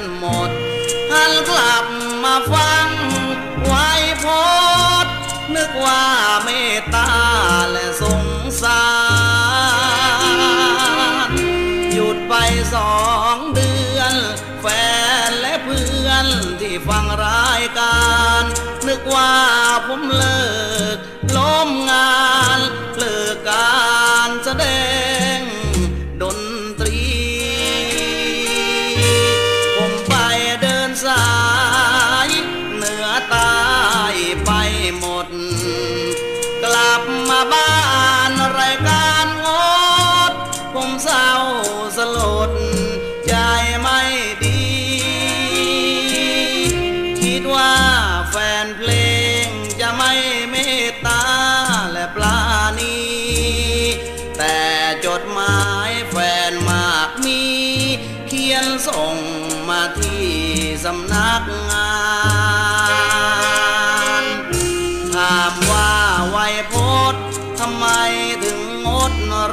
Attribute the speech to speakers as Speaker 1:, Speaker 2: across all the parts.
Speaker 1: กันหมดหันกลับมาฟังไว้พดนึกว่าเมตตาและสงสารหยุดไปสองเดือน แฟนและเพื่อนที่ฟังรายการ นึกว่าผมเลิก บ้านรายการงด ผมเศร้าสลดใจไม่ดี คิดว่าแฟนเพลงจะไม่เมตตาและปลาณีแต่จดหมายแฟนมากมี เขียนส่งมาที่สำนักงาน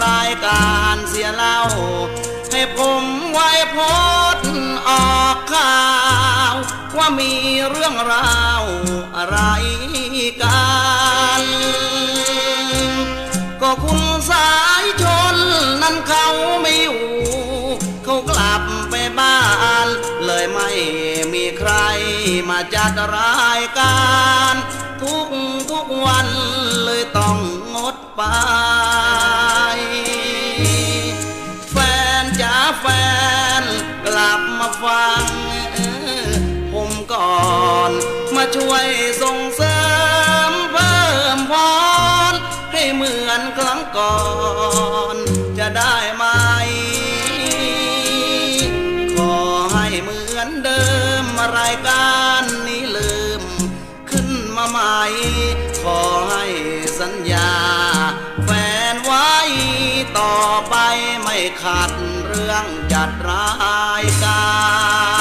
Speaker 1: รายการเสียเล่า ให้ผมไวยพจน์ออกข่าว ว่ามีเรื่องราวอะไรกัน ก็คุณสายชนนั้นเขาไม่อยู่เขากลับไปบ้าน เลยไม่มีใครมาจัดรายการ ทุกทุกวันเลยต้องงดไป แฟนจ๋าแฟน กลับมาฟังผมก่อน มาช่วยส่งเสริมเพิ่มพรให้เหมือนครั้งก่อน ไม่ขัดเรื่องจัดรายการ